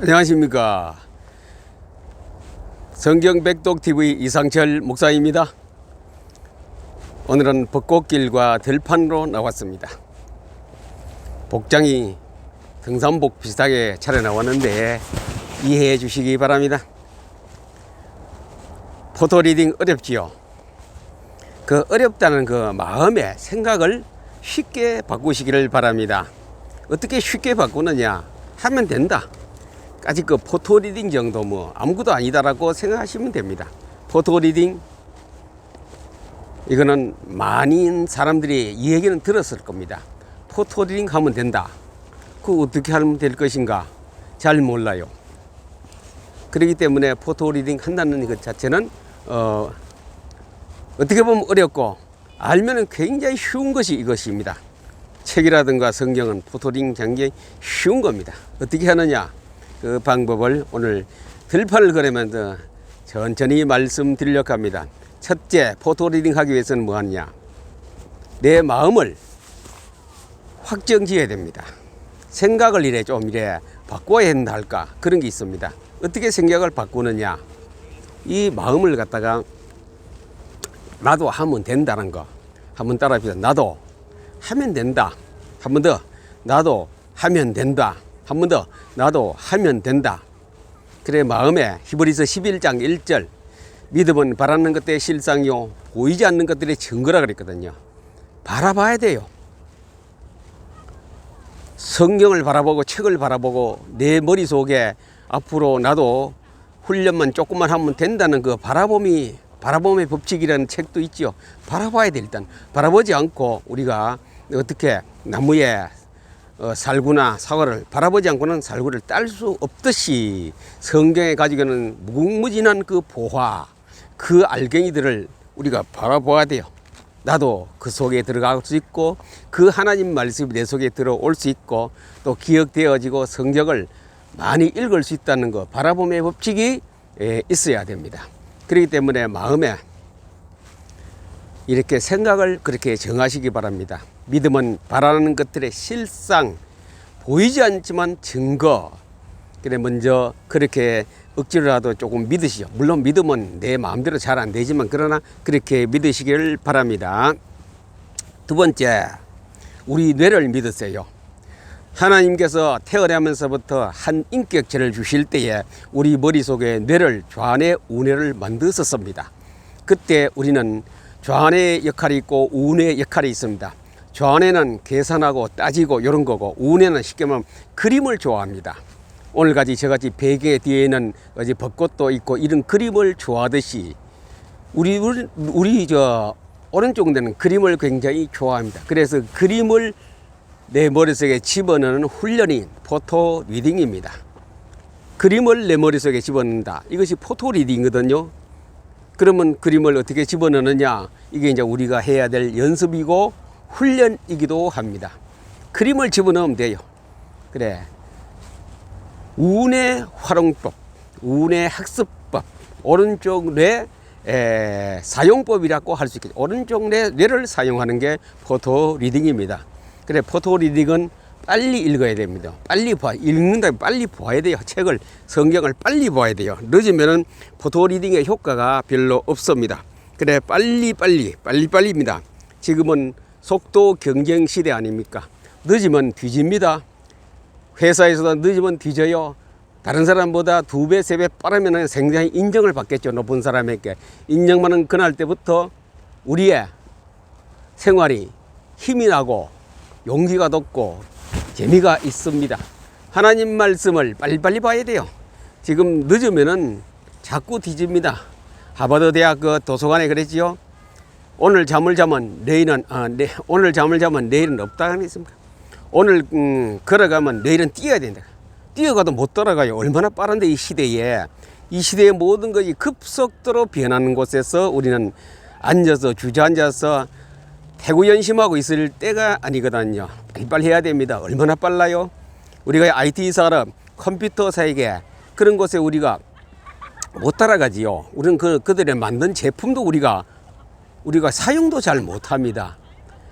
안녕하십니까. 성경 백독 TV 이상철 목사입니다. 오늘은 벚꽃길과 들판으로 나왔습니다. 복장이 등산복 비슷하게 차려 나왔는데 이해해 주시기 바랍니다. 포토 리딩 어렵지요. 그 어렵다는 그 마음의 생각을 쉽게 바꾸시기를 바랍니다. 어떻게 쉽게 바꾸느냐 하면 된다. 아직 그 포토 리딩 정도 뭐 아무것도 아니다라고 생각하시면 됩니다. 포토 리딩 이거는 많은 사람들이 이 얘기는 들었을 겁니다. 포토 리딩 하면 된다. 그 어떻게 하면 될 것인가 잘 몰라요. 그렇기 때문에 포토 리딩 한다는 것 자체는 어, 어떻게 보면 어렵고 알면은 굉장히 쉬운 것이 이것입니다. 책이라든가 성경은 포토링 굉장히 쉬운 겁니다. 어떻게 하느냐 그 방법을 오늘 들판을 걸으면서 천천히 말씀드리려고 합니다. 첫째 포토 리딩 하기 위해서는 뭐 하느냐 내 마음을 확정 지어야 됩니다. 생각을 이래 좀 이래 바꿔야 한다 할까 그런 게 있습니다. 어떻게 생각을 바꾸느냐 이 마음을 갖다가 나도 하면 된다는 거 한번 따라합시다. 나도 하면 된다. 한 번 더 나도 하면 된다. 한 번 더 나도 하면 된다. 그래 마음에 히브리서 11장 1절 믿음은 바라는 것들의 실상이요 보이지 않는 것들의 증거라 그랬거든요. 바라봐야 돼요. 성경을 바라보고 책을 바라보고 내 머릿속에 앞으로 나도 훈련만 조금만 하면 된다는 그 바라봄이 바라봄의 법칙이라는 책도 있지요. 바라봐야 돼 일단. 바라보지 않고 우리가 어떻게 나무에 어, 살구나 사과를 바라보지 않고는 살구를 딸 수 없듯이 성경에 가지고 있는 무궁무진한 그 보화, 그 알갱이들을 우리가 바라봐야 돼요. 나도 그 속에 들어갈 수 있고 그 하나님 말씀이 내 속에 들어올 수 있고 또 기억되어지고 성경을 많이 읽을 수 있다는 거 바라봄의 법칙이 예, 있어야 됩니다. 그렇기 때문에 마음에 이렇게 생각을 그렇게 정하시기 바랍니다. 믿음은 바라는 것들의 실상, 보이지 않지만 증거. 그래 먼저 그렇게 억지로라도 조금 믿으시죠. 물론 믿음은 내 마음대로 잘 안 되지만 그러나 그렇게 믿으시기를 바랍니다. 두 번째, 우리 뇌를 믿으세요. 하나님께서 태어나면서부터 한 인격체를 주실 때에 우리 머릿속에 뇌를 좌뇌 우뇌를 만드셨습니다. 그때 우리는 좌뇌 역할이 있고 우뇌 역할이 있습니다. 좌뇌는 계산하고 따지고 이런 거고 우뇌는 쉽게 말하면 그림을 좋아합니다. 오늘까지 저같이 베개 뒤에는 어제 벚꽃도 있고 이런 그림을 좋아하듯이 우리 우리, 저 오른쪽 뇌는 그림을 굉장히 좋아합니다. 그래서 그림을 내 머릿속에 집어넣는 훈련이 포토 리딩입니다. 그림을 내 머릿속에 집어넣는다. 이것이 포토 리딩이거든요. 그러면 그림을 어떻게 집어넣느냐? 이게 이제 우리가 해야 될 연습이고 훈련이기도 합니다. 그림을 집어넣으면 돼요. 그래. 운의 활용법, 운의 학습법, 오른쪽 뇌 에, 사용법이라고 할 수 있겠죠. 오른쪽 뇌, 뇌를 사용하는 게 포토 리딩입니다. 그래 포토 리딩은 빨리 읽어야 됩니다. 빨리 봐 읽는다 빨리 봐야 돼요. 책을 성경을 빨리 봐야 돼요. 늦으면은 포토 리딩의 효과가 별로 없습니다. 그래 빨리 빨리 빨리 빨리입니다. 지금은 속도 경쟁 시대 아닙니까? 늦으면 뒤집니다. 회사에서도 늦으면 뒤져요. 다른 사람보다 두 배, 세 배 빠르면 굉장히 인정을 받겠죠. 높은 사람에게. 인정받는 그날 때부터 우리의 생활이 힘이 나고 용기가 돋고 재미가 있습니다. 하나님 말씀을 빨리빨리 봐야 돼요. 지금 늦으면은 자꾸 뒤집니다. 하버드 대학 그 도서관에 그랬지요. 오늘 잠을 자면 내일은 아, 내, 오늘 잠을 자면 내일은 없다 그랬습니다. 오늘 음, 걸어가면 내일은 뛰어야 된다. 뛰어가도 못 따라가요. 얼마나 빠른데 이 시대에 이 시대의 모든 것이 급속도로 변하는 곳에서 우리는 앉아서 주저앉아서 태구연심하고 있을 때가 아니거든요. 빨리빨리 해야 됩니다. 얼마나 빨라요? 우리가 IT 산업, 컴퓨터 세계 그런 곳에 우리가 못 따라가지요. 우리는 그 그들의 만든 제품도 우리가 우리가 사용도 잘 못합니다.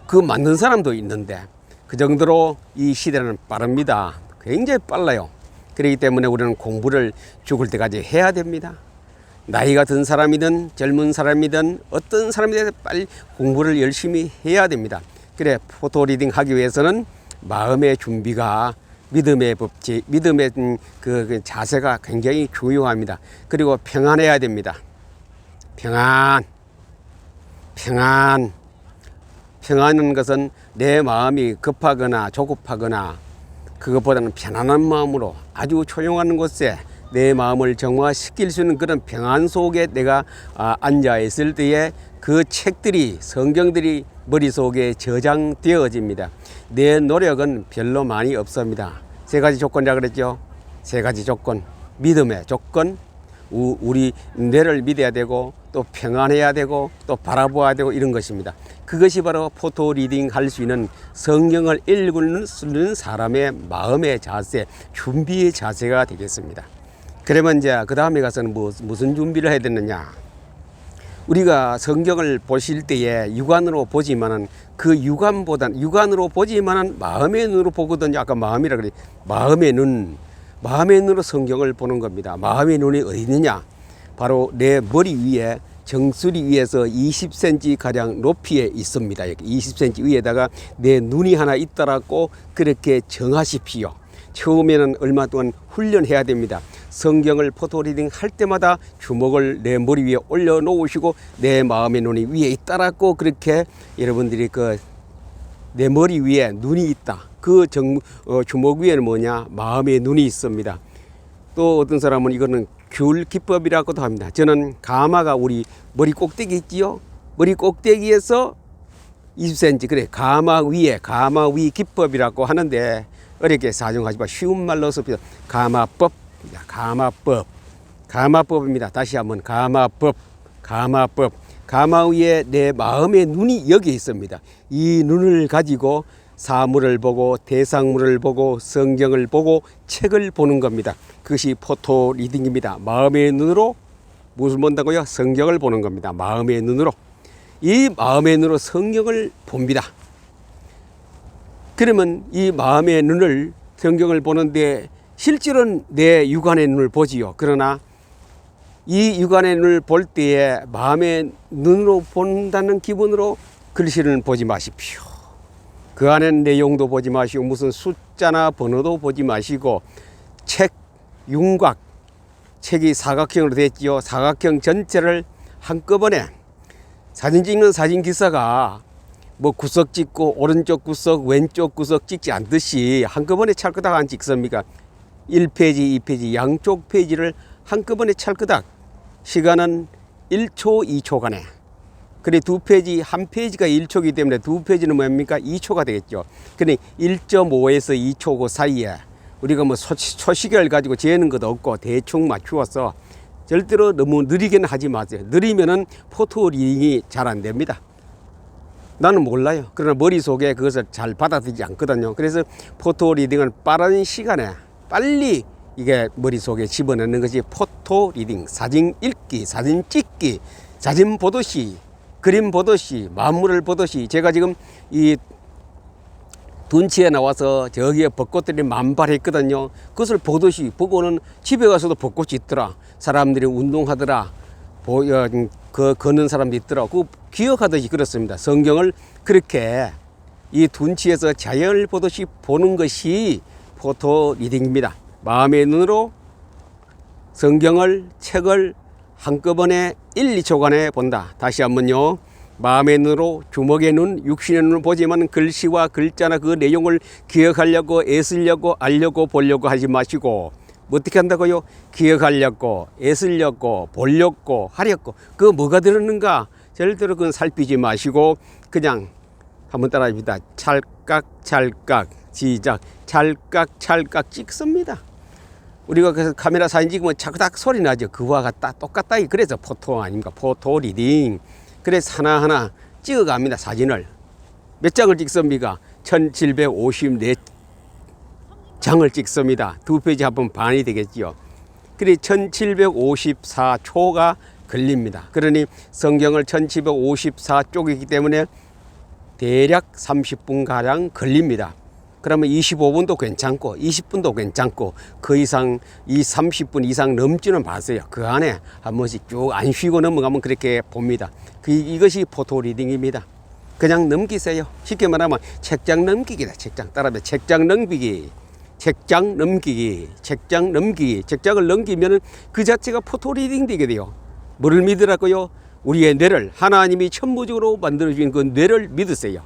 그 만든 사람도 있는데 그 정도로 이 시대는 빠릅니다. 굉장히 빨라요. 그렇기 때문에 우리는 공부를 죽을 때까지 해야 됩니다. 나이가 든 사람이든 젊은 사람이든 어떤 사람이든 빨리 공부를 열심히 해야 됩니다. 그래 포토 리딩 하기 위해서는 마음의 준비가 믿음의 법칙, 믿음의 음, 그, 그 자세가 굉장히 중요합니다. 그리고 평안해야 됩니다. 평안, 평안, 평안한 것은 내 마음이 급하거나 조급하거나 그것보다는 편안한 마음으로 아주 조용한 곳에 내 마음을 정화시킬 수 있는 그런 평안 속에 내가 아, 앉아 있을 때에 그 책들이 성경들이 머릿속에 저장되어집니다. 내 노력은 별로 많이 없습니다. 세 가지 조건이라 그랬죠. 세 가지 조건. 믿음의 조건, 우- 우리 뇌를 믿어야 되고 또 평안해야 되고 또 바라보아야 되고 이런 것입니다. 그것이 바로 포토 리딩 할 수 있는 성경을 읽는 사람의 마음의 자세, 준비의 자세가 되겠습니다. 그러면 이제 그 다음에 가서는 뭐, 무슨 준비를 해야 되느냐? 우리가 성경을 보실 때에 육안으로 보지만은 그 육안보다 육안으로 보지만은 마음의 눈으로 보거든요. 아까 마음이라 그래. 마음의 눈, 마음의 눈으로 성경을 보는 겁니다. 마음의 눈이 어디 있느냐? 바로 내 머리 위에 정수리 위에서 20cm 가량 높이에 있습니다. 여기 20cm 위에다가 내 눈이 하나 있다라고 그렇게 정하십시오. 처음에는 얼마 동안 훈련해야 됩니다. 성경을 포토리딩 할 때마다 주먹을 내 머리 위에 올려 놓으시고 내 마음의 눈이 위에 있다라고 그렇게 여러분들이 그 내 머리 위에 눈이 있다. 그 정, 어, 주먹 위에는 뭐냐? 마음의 눈이 있습니다. 또 어떤 사람은 이거는 귤 기법이라고도 합니다. 저는 가마가 우리 머리 꼭대기 있지요. 머리 꼭대기에서 20cm 그래 가마 위에 가마 위 기법이라고 하는데 어렵게 사용하지 마 쉬운 말로 씁니다. 가마법 가마법 가마법입니다. 다시 한번 가마법 가마법 가마 위에 내 마음의 눈이 여기 있습니다. 이 눈을 가지고 사물을 보고 대상물을 보고 성경을 보고 책을 보는 겁니다. 그것이 포토 리딩입니다. 마음의 눈으로 무엇을 본다고요? 성경을 보는 겁니다. 마음의 눈으로. 이 마음의 눈으로 성경을 봅니다. 그러면 이 마음의 눈을 성경을 보는데 실제로는 내 육안의 눈을 보지요. 그러나 이 육안의 눈을 볼 때에 마음의 눈으로 본다는 기분으로 글씨를 보지 마십시오. 그 안에 내용도 보지 마시고 무슨 숫자나 번호도 보지 마시고 책 윤곽 책이 사각형으로 됐지요. 사각형 전체를 한꺼번에 사진 찍는 사진 기사가 뭐 구석 찍고 오른쪽 구석 왼쪽 구석 찍지 않듯이 한꺼번에 찰거닥 안 찍습니까? 1페이지, 2페이지 양쪽 페이지를 한꺼번에 찰거닥 시간은 1초, 2초간에 그래 두 페이지 한 페이지가 1초이기 때문에 두 페이지는 뭡니까? 2초가 되겠죠. 그래 1.5에서 2초 그 사이에 우리가 뭐 초시계를 가지고 재는 것도 없고 대충 맞추어서 절대로 너무 느리게는 하지 마세요. 느리면은 포토 리딩이 잘 안 됩니다. 나는 몰라요. 그러나 머릿속에 그것을 잘 받아들이지 않거든요. 그래서 포토 리딩은 빠른 시간에 빨리 이게 머릿속에 집어넣는 것이 포토 리딩, 사진 읽기, 사진 찍기, 사진 보듯이, 그림 보듯이, 만물을 보듯이 제가 지금 이 둔치에 나와서 저기에 벚꽃들이 만발했거든요. 그것을 보듯이 보고는 집에 가서도 벚꽃이 있더라. 사람들이 운동하더라. 보, 어, 그 걷는 사람도 있더라. 그 기억하듯이 그렇습니다. 성경을 그렇게 이 둔치에서 자연을 보듯이 보는 것이 포토 리딩입니다. 마음의 눈으로 성경을 책을 한꺼번에 1, 2초간에 본다. 다시 한번요. 마음의 눈으로 주먹의 눈, 육신의 눈을 보지만 글씨와 글자나 그 내용을 기억하려고 애쓰려고 알려고 보려고 하지 마시고 뭐 어떻게 한다고요? 기억하려고 애쓰려고 보려고 하려고 그 뭐가 들었는가 절대로 그건 살피지 마시고 그냥 한번 따라합니다. 찰깍 찰깍 시작 찰깍 찰깍 찍습니다. 우리가 그래서 카메라 사진 찍으면 차그닥 소리 나죠. 그와 같다, 똑같다. 그래서 포토 아닙니까? 포토 리딩. 그래서 하나하나 찍어갑니다. 사진을. 몇 장을 찍습니까? 1754 장을 찍습니다. 두 페이지 합하면 반이 되겠지요. 그래 1754초가 걸립니다. 그러니 성경을 1754쪽이기 때문에 대략 30분 가량 걸립니다. 그러면 25분도 괜찮고 20분도 괜찮고 그 이상 이 30분 이상 넘지는 마세요. 그 안에 한 번씩 쭉 안 쉬고 넘어가면 그렇게 봅니다. 그 이것이 포토 리딩입니다. 그냥 넘기세요. 쉽게 말하면 책장 넘기기다. 책장 따라하면 책장 넘기기. 책장 넘기기. 책장 넘기기. 책장을 넘기면은 그 자체가 포토 리딩 되게 돼요. 뭐를 믿으라고요? 우리의 뇌를 하나님이 천부적으로 만들어 주신 그 뇌를 믿으세요.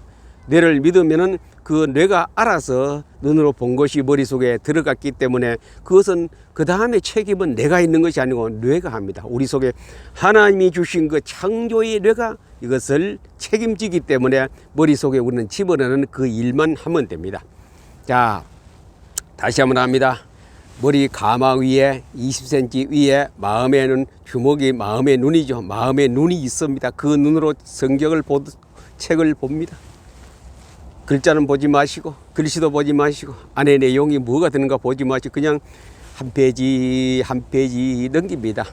뇌를 믿으면은 그 뇌가 알아서 눈으로 본 것이 머릿속에 들어갔기 때문에 그것은 그 다음에 책임은 내가 있는 것이 아니고 뇌가 합니다. 우리 속에 하나님이 주신 그 창조의 뇌가 이것을 책임지기 때문에 머릿속에 우리는 집어넣는 그 일만 하면 됩니다. 자, 다시 한번 합니다. 머리 가마 위에 20cm 위에 마음에는 주먹이 마음의 눈이죠. 마음의 눈이 있습니다. 그 눈으로 성경을 보 책을 봅니다. 글자는 보지 마시고 글씨도 보지 마시고 안에 내용이 뭐가 드는가 보지 마시고 그냥 한 페이지 한 페이지 넘깁니다.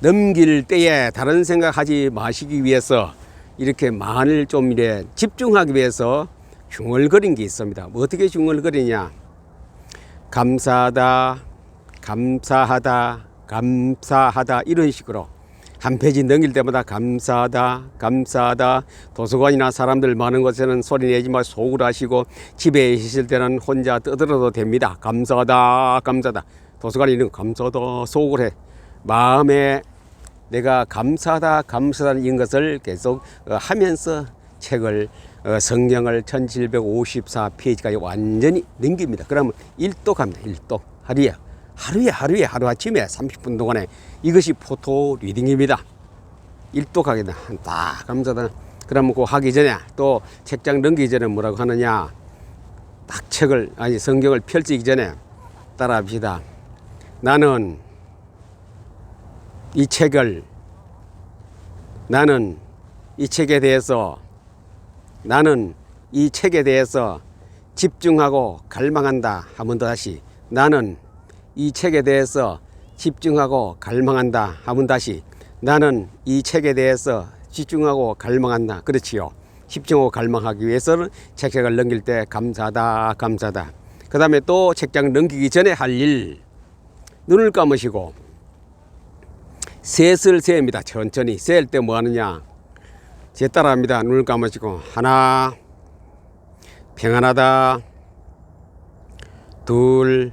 넘길 때에 다른 생각하지 마시기 위해서 이렇게 만을 좀 이래 집중하기 위해서 중얼거린 게 있습니다. 뭐 어떻게 중얼거리냐? 감사하다, 감사하다, 감사하다 이런 식으로 한 페이지 넘길 때마다 감사하다, 감사하다. 도서관이나 사람들 많은 곳에는 소리 내지 마 속을 하시고 집에 있을 때는 혼자 떠들어도 됩니다. 감사하다, 감사하다. 도서관에 있는 거 감사하다 속을 해. 마음에 내가 감사하다, 감사하다는 것을 계속 어, 하면서 책을 어, 성경을 1754페이지까지 완전히 넘깁니다. 그러면 일독합니다. 일독 하루에 하루에 하루에 하루 아침에 30분 동안에 이것이 포토 리딩입니다. 일독하게 딱 감사다. 그러면 그 하기 전에 또 책장 넘기기 전에 뭐라고 하느냐? 딱 책을 아니 성경을 펼치기 전에 따라 합시다. 나는 이 책을 나는 이 책에 대해서 나는 이 책에 대해서 집중하고 갈망한다. 한 번 더 다시 나는 이 책에 대해서 집중하고 갈망한다. 한번 다시 나는 이 책에 대해서 집중하고 갈망한다. 그렇지요. 집중하고 갈망하기 위해서는 책장을 넘길 때 감사하다, 감사하다. 그 다음에 또 책장 넘기기 전에 할 일, 눈을 감으시고 셋을 세입니다. 천천히 셀때뭐 하느냐? 제 따라합니다. 눈을 감으시고 하나 평안하다 둘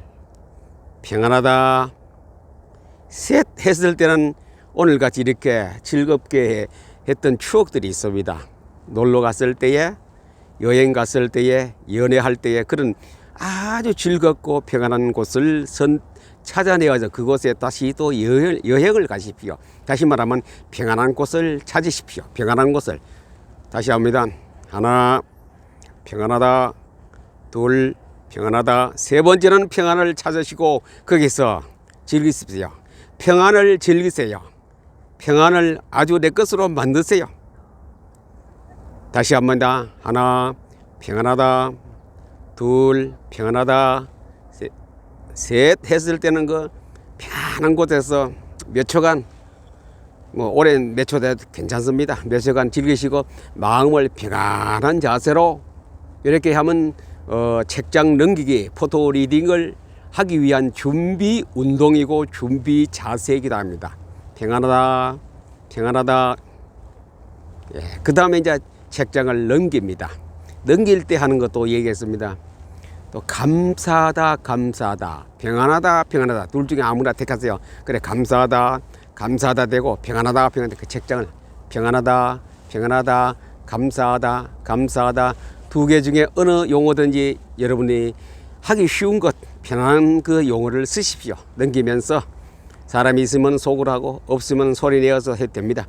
평안하다 셋 했을 때는 오늘같이 이렇게 즐겁게 했던 추억들이 있습니다. 놀러 갔을 때에 여행 갔을 때에 연애할 때에 그런 아주 즐겁고 평안한 곳을 선 찾아내어서 그곳에 다시 또 여행, 여행을 가십시오. 다시 말하면 평안한 곳을 찾으십시오. 평안한 곳을 다시 합니다. 하나 평안하다 둘 평안하다 세 번째는 평안을 찾으시고 거기서 즐기십시오. 평안을 즐기세요. 평안을 아주 내 것으로 만드세요. 다시 한번 더 하나 평안하다 둘 평안하다 셋, 셋 했을 때는 그 편한 곳에서 몇 초간 뭐 오랜 몇 초 돼도 괜찮습니다. 몇 초간 즐기시고 마음을 평안한 자세로 이렇게 하면 어, 책장 넘기기 포토 리딩을 하기 위한 준비 운동이고 준비 자세이기도 합니다. 평안하다, 평안하다. 예, 그 다음에 이제 책장을 넘깁니다. 넘길 때 하는 것도 얘기했습니다. 또 감사하다, 감사하다, 평안하다, 평안하다. 둘 중에 아무나 택하세요. 그래, 감사하다, 감사하다 되고 평안하다, 평안하다. 그 책장을 평안하다, 평안하다, 감사하다, 감사하다. 두 개 중에 어느 용어든지 여러분이 하기 쉬운 것, 편안한 그 용어를 쓰십시오. 넘기면서 사람이 있으면 속을 하고 없으면 소리 내어서 해도 됩니다.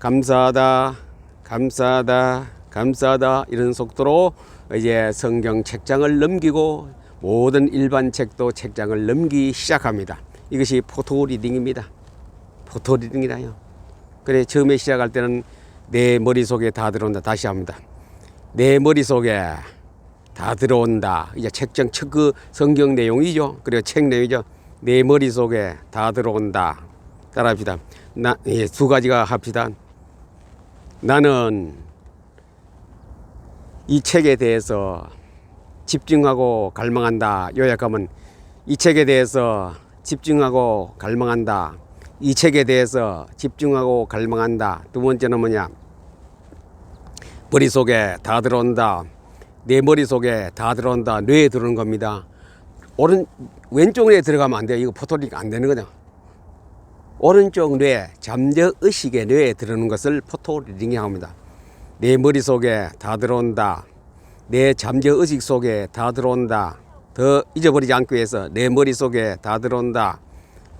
감사하다, 감사하다, 감사하다 이런 속도로 이제 성경 책장을 넘기고 모든 일반 책도 책장을 넘기 시작합니다. 이것이 포토 리딩입니다. 포토 리딩이라요. 그래 처음에 시작할 때는 내 머릿속에 다 들어온다. 다시 합니다. 내 머릿속에 다 들어온다. 이제 책장 첫그 성경 내용이죠. 그리고 책 내용이죠. 내 머릿속에 다 들어온다. 따라합시다. 나, 예, 두 가지가 합시다. 나는 이 책에 대해서 집중하고 갈망한다. 요약하면 이 책에 대해서 집중하고 갈망한다. 이 책에 대해서 집중하고 갈망한다. 두 번째는 뭐냐? 머릿속에 다 들어온다. 내 머릿속에 다 들어온다. 뇌에 들어오는 겁니다. 오른 왼쪽 뇌에 들어가면 안 돼요. 이거 포토링 안 되는 거죠. 오른쪽 뇌, 잠재 의식의 뇌에 들어오는 것을 포토 리딩이라고 합니다. 내 머릿속에 다 들어온다. 내 잠재 의식 속에 다 들어온다. 더 잊어버리지 않기 위해서 내 머릿속에 다 들어온다.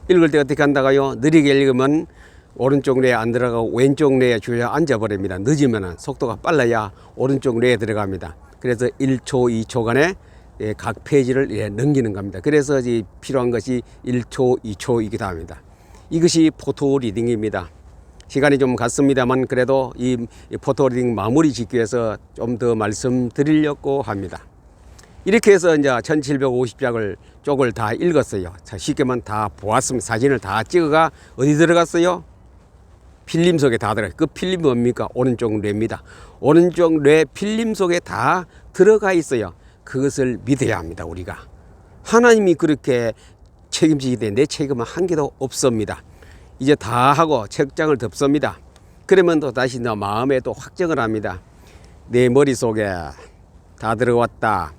읽을 때 어떻게 한다가요? 느리게 읽으면 오른쪽 뇌에 안 들어가고 왼쪽 뇌에 주저 앉아 버립니다. 늦으면 속도가 빨라야 오른쪽 뇌에 들어갑니다. 그래서 1초, 2초간에 예, 각 페이지를 예, 넘기는 겁니다. 그래서 이 필요한 것이 1초, 2초이기도 합니다. 이것이 포토 리딩입니다. 시간이 좀 갔습니다만 그래도 이 포토 리딩 마무리 짓기 위해서 좀 더 말씀드리려고 합니다. 이렇게 해서 이제 1750장을 쪽을 다 읽었어요. 자, 쉽게만 다 보았습니다. 사진을 다 찍어가 어디 들어갔어요? 필름 속에 다 들어가요. 그 필름이 뭡니까? 오른쪽 뇌입니다. 오른쪽 뇌 필름 속에 다 들어가 있어요. 그것을 믿어야 합니다. 우리가. 하나님이 그렇게 때문에 내 책임은 한 개도 없습니다. 이제 다 하고 책장을 덮습니다. 그러면 또 다시 너 마음에 또 확정을 합니다. 내 머릿속에 다 들어왔다.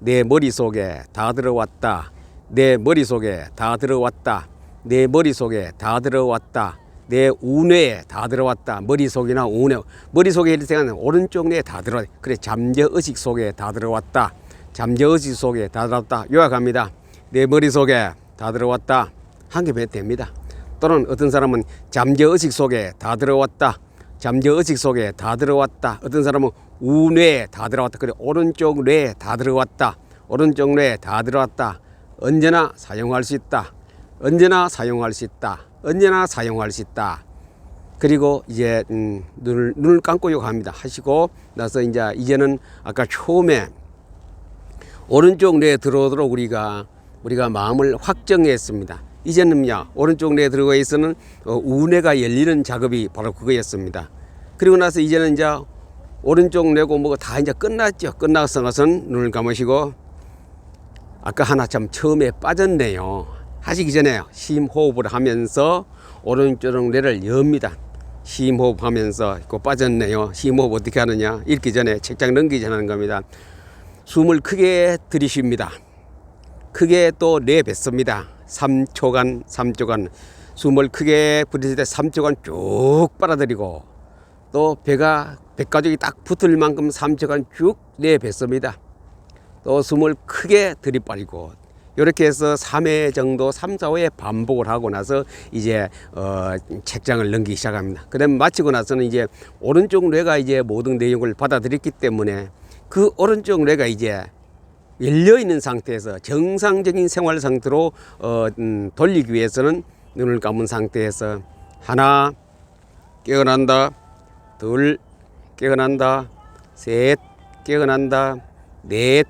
내 머릿속에 다 들어왔다. 내 머릿속에 다 들어왔다. 내 머릿속에 다 들어왔다. 내 우뇌에 다 들어왔다. 머릿속이나 우뇌. 머릿속에 이럴 때는 오른쪽 뇌에 다 들어왔다. 그래 잠재 의식 속에 다 들어왔다. 잠재 의식 속에 다 들어왔다. 요약합니다. 내 머릿속에 다 들어왔다. 한 개면 됩니다. 또는 어떤 사람은 잠재 의식 속에 다 들어왔다. 잠재 의식 속에 다 들어왔다. 어떤 사람은 우뇌에 다 들어왔다. 그래 오른쪽 뇌에 다 들어왔다. 오른쪽 뇌에 다 들어왔다. 언제나 사용할 수 있다. 언제나 사용할 수 있다. 언제나 사용할 수 있다. 그리고 이제 음, 눈을 눈을 감고 요 합니다. 하시고 나서 이제 이제는 아까 처음에 오른쪽 뇌에 들어오도록 우리가 우리가 마음을 확정했습니다. 이제는요 오른쪽 뇌에 들어가 있어는 어, 우뇌가 열리는 작업이 바로 그거였습니다. 그리고 나서 이제는 이제 오른쪽 뇌고 뭐가 다 이제 끝났죠. 끝나서 나선 눈을 감으시고 아까 하나 참 처음에 빠졌네요. 하시기 전에 심호흡을 하면서 오른쪽 뇌를 엽니다. 심호흡 하면서 그 빠졌네요. 심호흡 어떻게 하느냐? 읽기 전에 책장 넘기지 하는 겁니다. 숨을 크게 들이쉽니다. 크게 또 내뱉습니다. 3초간, 3초간 숨을 크게 부딪힐 때 3초간 쭉 빨아들이고 또 배가 배가죽이 딱 붙을 만큼 3초간 쭉 내뱉습니다. 또 숨을 크게 들이빨고 이렇게 해서 3회 정도 3, 4회 반복을 하고 나서 이제 어 책장을 넘기기 시작합니다. 그다음 마치고 나서는 이제 오른쪽 뇌가 이제 모든 내용을 받아들였기 때문에 그 오른쪽 뇌가 이제 열려 있는 상태에서 정상적인 생활 상태로 어, 음, 돌리기 위해서는 눈을 감은 상태에서 하나 깨어난다, 둘 깨어난다, 셋 깨어난다, 넷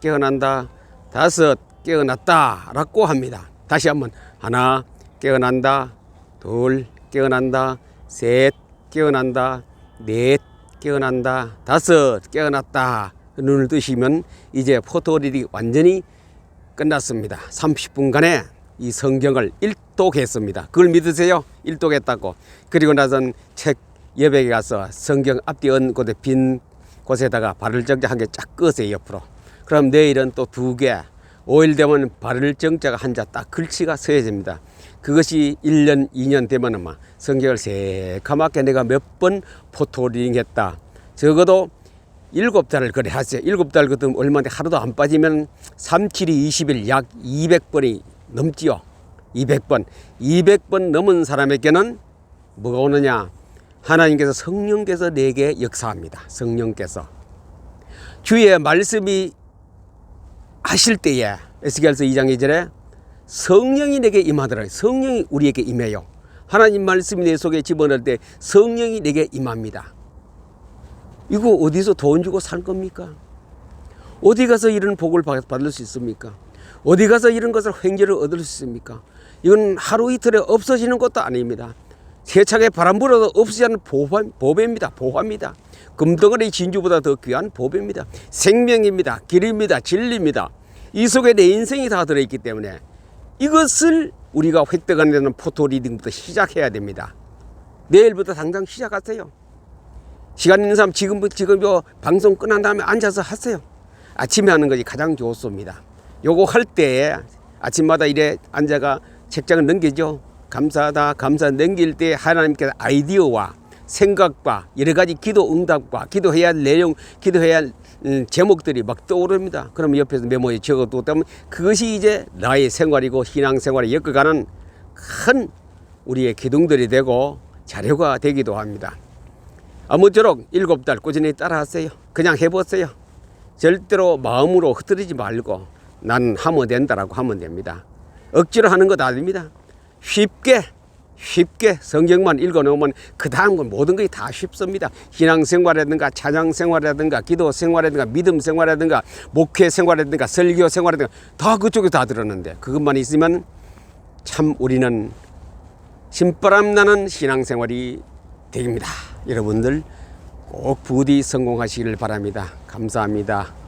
깨어난다, 다섯 깨어났다라고 합니다. 다시 한번 하나 깨어난다, 둘 깨어난다, 셋 깨어난다, 넷 깨어난다, 다섯 깨어났다. 눈을 뜨시면 이제 포토리딩 완전히 끝났습니다. 30분간에 이 성경을 일독했습니다. 그걸 믿으세요? 일독했다고. 그리고 나선 책 여백에 가서 성경 앞뒤 언 곳에 빈 곳에다가 발을 정자 한개쫙 끄세요 옆으로. 그럼 내일은 또 두 개. 5일 되면 발을 정자가 한 자 딱 글씨가 서야 됩니다. 그것이 1년, 2년 되면 막 성경을 새카맣게 내가 몇 번 포토리딩 했다. 적어도 일곱 달을 그래 하세요. 일곱 달 그때 얼마인데 하루도 안 빠지면 3, 7이 20일 약 200번이 넘지요. 200번. 200번 넘은 사람에게는 뭐가 오느냐? 하나님께서 성령께서 내게 역사합니다. 성령께서. 주의 말씀이 하실 때에 에스겔서 2장 2절에 성령이 내게 임하더라. 성령이 우리에게 임해요. 하나님 말씀이 내 속에 집어넣을 때 성령이 내게 임합니다. 이거 어디서 돈 주고 살 겁니까? 어디 가서 이런 복을 받- 받을 수 있습니까? 어디 가서 이런 것을 횡재를 얻을 수 있습니까? 이건 하루 이틀에 없어지는 것도 아닙니다. 세차게 바람 불어도 보화, 보배입니다. 보화입니다. 금덩어리 진주보다 더 귀한 보배입니다. 생명입니다. 길입니다. 진리입니다. 이 속에 내 인생이 다 들어있기 때문에 이것을 우리가 획득하는 포토 리딩부터 시작해야 됩니다. 내일부터 당장 시작하세요. 시간 있는 사람 지금 지금 요 방송 끝난 다음에 앉아서 하세요. 아침에 하는 것이 가장 좋습니다. 요거 할 때 아침마다 이래 앉아가 책장을 넘기죠. 감사하다 감사 넘길 때 하나님께서 아이디어와 생각과 여러 가지 기도 응답과 기도해야 할 내용, 기도해야 할 음, 제목들이 막 떠오릅니다. 그러면 옆에서 메모에 적어두었다면 그것이 이제 나의 생활이고 신앙생활에 엮어가는 큰 우리의 기둥들이 되고 자료가 되기도 합니다. 아무쪼록 일곱 달 꾸준히 따라하세요. 그냥 해보세요. 절대로 마음으로 흐트리지 말고 나는 하면 된다라고 하면 됩니다. 억지로 하는 것 아닙니다. 쉽게 쉽게 성경만 읽어놓으면 그 다음 건 모든 것이 다 쉽습니다. 신앙생활이라든가 찬양생활이라든가 기도생활이라든가 믿음생활이라든가 목회생활이라든가 설교생활이라든가 다 그쪽에 다 들었는데 그것만 있으면 참 우리는 신바람 나는 신앙생활이 됩니다. 여러분들 꼭 부디 성공하시기를 바랍니다. 감사합니다.